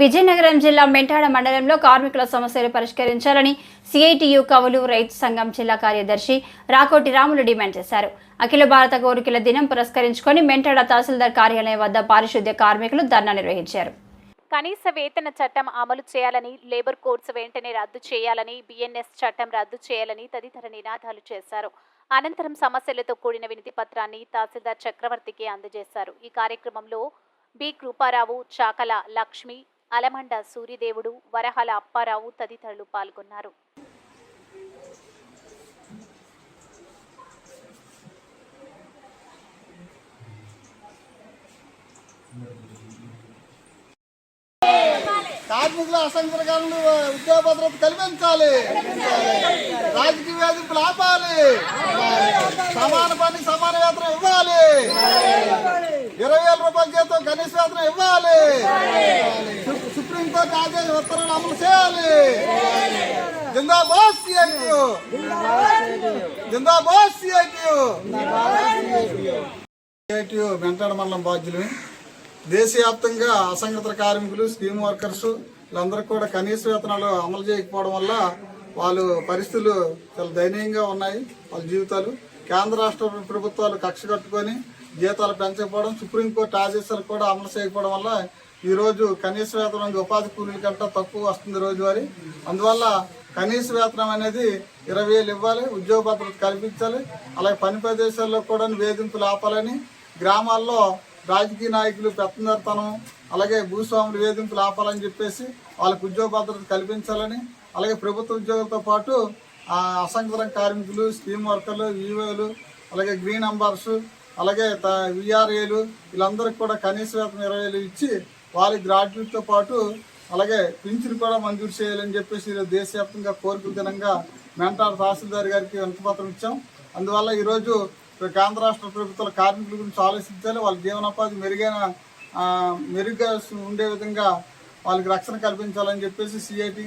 విజయనగరం జిల్లా మెంటాడ మండలంలో కార్మికుల సమస్యలు పరిష్కరించాలని సిఐటియు కవులు రైతు సంఘం జిల్లా కార్యదర్శి రాకోటి రాములు డిమాండ్ చేశారు. అఖిల భారత కోరికల దినం పురస్కరించుకొని మెంటాడ తహసీల్దార్ కార్యాలయం వద్ద పారిశుద్ధ్య కార్మికులు ధర్నా నిర్వహించారు. కనీస వేతన చట్టం అమలు చేయాలని లేబర్ కోడ్స్ వెంటనే రద్దు చేయాలని బిఎన్ఎస్ చట్టం రద్దు చేయాలని తదితర నినాదాలు చేశారు. అనంతరం సమస్యలతో కూడిన వినతి పత్రాన్ని తహసీల్దార్ చక్రవర్తికి అందజేశారు. ఈ కార్యక్రమంలో బి కృపారావు చాకల లక్ష్మి అలమండ సూర్యదేవుడు వరహాల అప్పారావు తదితరులు పాల్గొన్నారు. కార్మికుల అసంఘటనలు ఉద్యోగ భద్రత కల్పించాలి రాజకీయ వేధింపులు ఆపాలి. సమాన పని సమాన వేతనం ఇవ్వాలి. ఇరవై వేల రూపాయల జీతం కనీస వేతనం ఇవ్వాలి. సుప్రీంకోర్టు ఉత్తర్వులు అమలు చేయాలి. జిందాబాద్ సిఐటియు జిందాబాద్ సిఐటియు సిఐటియు వెంటాడ మండలం బాధ్యులు. దేశవ్యాప్తంగా అసంఘటిత కార్మికులు స్కీమ్ వర్కర్స్ వీళ్ళందరూ కూడా కనీస వేతనాలు అమలు చేయకపోవడం వల్ల వాళ్ళు పరిస్థితులు చాలా దయనీయంగా ఉన్నాయి. వాళ్ళ జీవితాలు కేంద్ర రాష్ట్ర ప్రభుత్వాలు కక్ష కట్టుకొని జీతాలు పెంచకపోవడం సుప్రీంకోర్టు ఆదేశాలు కూడా అమలు చేయకపోవడం వల్ల ఈరోజు కనీస వేతనం ఉపాధి కూలీల కంటే తక్కువ వస్తుంది రోజువారీ. అందువల్ల కనీస వేతనం అనేది ఇరవై వేలు ఇవ్వాలి ఉద్యోగ భద్రత కల్పించాలి అలాగే పని ప్రదేశాల్లో కూడా వేధింపులు ఆపాలని గ్రామాల్లో రాజకీయ నాయకులు పెత్తందరితనం అలాగే భూస్వాములు వేధింపులు ఆపాలని చెప్పేసి వాళ్ళకు ఉద్యోగ భద్రత కల్పించాలని అలాగే ప్రభుత్వ ఉద్యోగులతో పాటు అసంఘటన కార్మికులు స్కీమ్ వర్కర్లు ఈవోలు అలాగే గ్రీన్ అంబార్స్ అలాగే విఆర్ఏలు వీళ్ళందరికీ కూడా కనీస వేతనం ఇరవై వేలు ఇచ్చి వారి గ్రాడ్యుయేట్తో పాటు అలాగే పింఛన్ కూడా మంజూరు చేయాలని చెప్పేసి ఈరోజు దేశవ్యాప్తంగా కోరికల దినంగా మెంటార్ తహసీల్దార్ గారికి వినతిపత్రం ఇచ్చాం. అందువల్ల ఈరోజు కేంద్ర రాష్ట్ర ప్రభుత్వాల కార్మికుల గురించి ఆలోచించాలి. వాళ్ళ జీవనోపాధి మెరుగైన మెరుగ్గా ఉండే విధంగా వాళ్ళకి రక్షణ కల్పించాలని చెప్పేసి సిఐటి